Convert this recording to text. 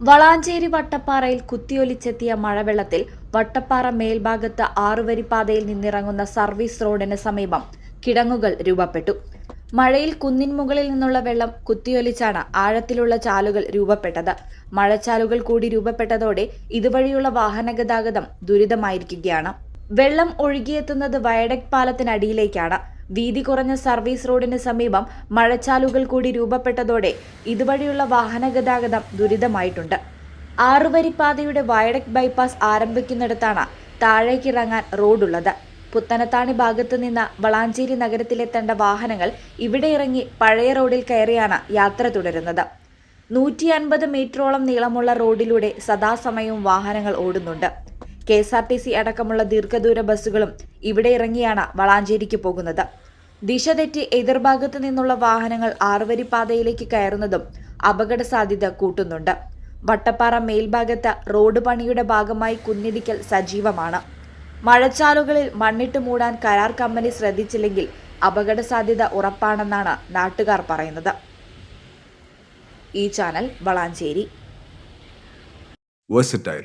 വളാഞ്ചേരി വട്ടപ്പാറയിൽ കുത്തിയൊലിച്ചെത്തിയ മഴവെള്ളത്തിൽ വട്ടപ്പാറ മേൽഭാഗത്ത് ആറുവരിപ്പാതയിൽ നിന്നിറങ്ങുന്ന സർവീസ് റോഡിന് സമീപം കിടങ്ങുകൾ രൂപപ്പെട്ടു. മഴയിൽ കുന്നിൻമുകളിൽ നിന്നുള്ള വെള്ളം കുത്തിയൊലിച്ചാണ് ആഴത്തിലുള്ള ചാലുകൾ രൂപപ്പെട്ടത്. മഴച്ചാലുകൾ കൂടി രൂപപ്പെട്ടതോടെ ഇതുവഴിയുള്ള വാഹനഗതാഗതം ദുരിതമായിരിക്കുകയാണ്. വെള്ളം ഒഴുകിയെത്തുന്നത് വയഡക് പാലത്തിനടിയിലേക്കാണ്. വീതി കുറഞ്ഞ സർവീസ് റോഡിന് സമീപം മഴച്ചാലുകൾ കൂടി രൂപപ്പെട്ടതോടെ ഇതുവഴിയുള്ള വാഹന ഗതാഗതം ദുരിതമായിട്ടുണ്ട്. ആറുവരിപ്പാതയുടെ വയഡക് ബൈപ്പാസ് ആരംഭിക്കുന്നിടത്താണ് താഴേക്കിറങ്ങാൻ റോഡുള്ളത്. പുത്തനത്താണി ഭാഗത്തു നിന്ന് വളാഞ്ചേരി നഗരത്തിലെത്തേണ്ട വാഹനങ്ങൾ ഇവിടെ ഇറങ്ങി പഴയ റോഡിൽ കയറിയാണ് യാത്ര തുടരുന്നത്. നൂറ്റി അൻപത് മീറ്ററോളം നീളമുള്ള റോഡിലൂടെ സദാസമയവും വാഹനങ്ങൾ ഓടുന്നുണ്ട്. K S R T C അടക്കമുള്ള ദീർഘദൂര ബസ്സുകളും ഇവിടെ ഇറങ്ങിയാണ് വളാഞ്ചേരിക്ക് പോകുന്നത്. ദിശ തെറ്റി എതിർഭാഗത്ത് നിന്നുള്ള വാഹനങ്ങൾ ആറുവരിപ്പാതയിലേക്ക് കയറുന്നതും അപകട സാധ്യത കൂട്ടുന്നുണ്ട്. വട്ടപ്പാറ മേൽഭാഗത്ത് റോഡ് പണിയുടെ ഭാഗമായി കുന്നിടിക്കൽ സജീവമാണ്. മഴച്ചാലുകളിൽ മണ്ണിട്ട് മൂടാൻ കരാർ കമ്പനി ശ്രദ്ധിച്ചില്ലെങ്കിൽ അപകട സാധ്യത ഉറപ്പാണെന്നാണ് നാട്ടുകാർ പറയുന്നത്. ഈ ചാനൽ വളാഞ്ചേരി. വേഴ്സറ്റൈൽ